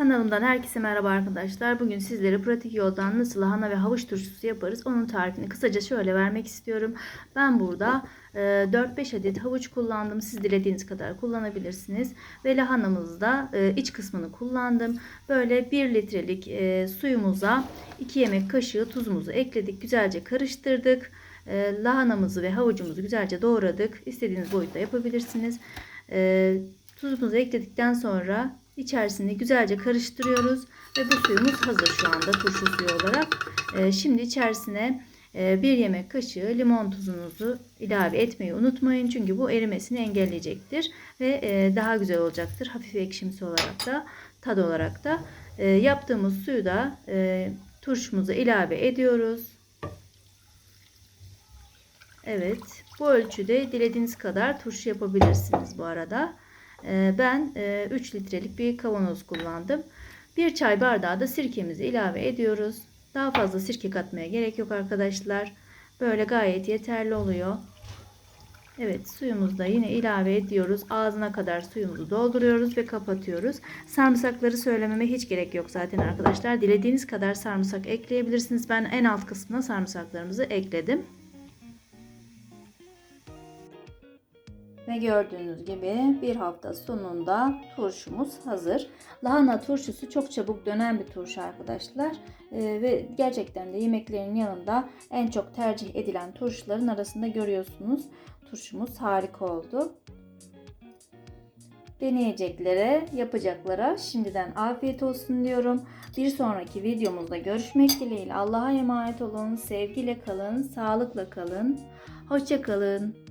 Kanalımdan herkese merhaba arkadaşlar. Bugün sizlere pratik yoldan nasıl lahana ve havuç turşusu yaparız onun tarifini kısaca şöyle vermek istiyorum. Ben burada e, 4-5 adet havuç kullandım. Siz dilediğiniz kadar kullanabilirsiniz. Ve lahanamızı da e, iç kısmını kullandım. Böyle 1 litrelik e, suyumuza 2 yemek kaşığı tuzumuzu ekledik. Güzelce karıştırdık. E, lahanamızı ve havucumuzu güzelce doğradık. İstediğiniz boyutta yapabilirsiniz. E, tuzumuzu ekledikten sonra içerisini güzelce karıştırıyoruz ve bu suyumuz hazır şu anda turşu suyu olarak. Ee, şimdi içerisine e, bir yemek kaşığı limon tuzunuzu ilave etmeyi unutmayın çünkü bu erimesini engelleyecektir ve e, daha güzel olacaktır. Hafif ekşimsi olarak da tad olarak da E, yaptığımız suyu da e, turşumuza ilave ediyoruz. Evet, bu ölçüde dilediğiniz kadar turşu yapabilirsiniz bu arada. Ee, Ben 3 litrelik bir kavanoz kullandım. Bir çay bardağı da sirkemizi ilave ediyoruz. Daha fazla sirke katmaya gerek yok arkadaşlar. Böyle gayet yeterli oluyor. Evet suyumuzu da yine ilave ediyoruz. Ağzına kadar suyumuzu dolduruyoruz ve kapatıyoruz. Sarımsakları söylememe hiç gerek yok zaten arkadaşlar. Dilediğiniz kadar sarımsak ekleyebilirsiniz. Ben en alt kısmına sarımsaklarımızı ekledim. Ve gördüğünüz gibi bir hafta sonunda turşumuz hazır. Lahana turşusu çok çabuk dönen bir turşu arkadaşlar. Ee, ve gerçekten de yemeklerin yanında en çok tercih edilen turşuların arasında görüyorsunuz. Turşumuz harika oldu. Deneyeceklere, yapacaklara şimdiden afiyet olsun diyorum. Bir sonraki videomuzda görüşmek dileğiyle. Allah'a emanet olun. Sevgiyle kalın, sağlıkla kalın. Hoşça kalın.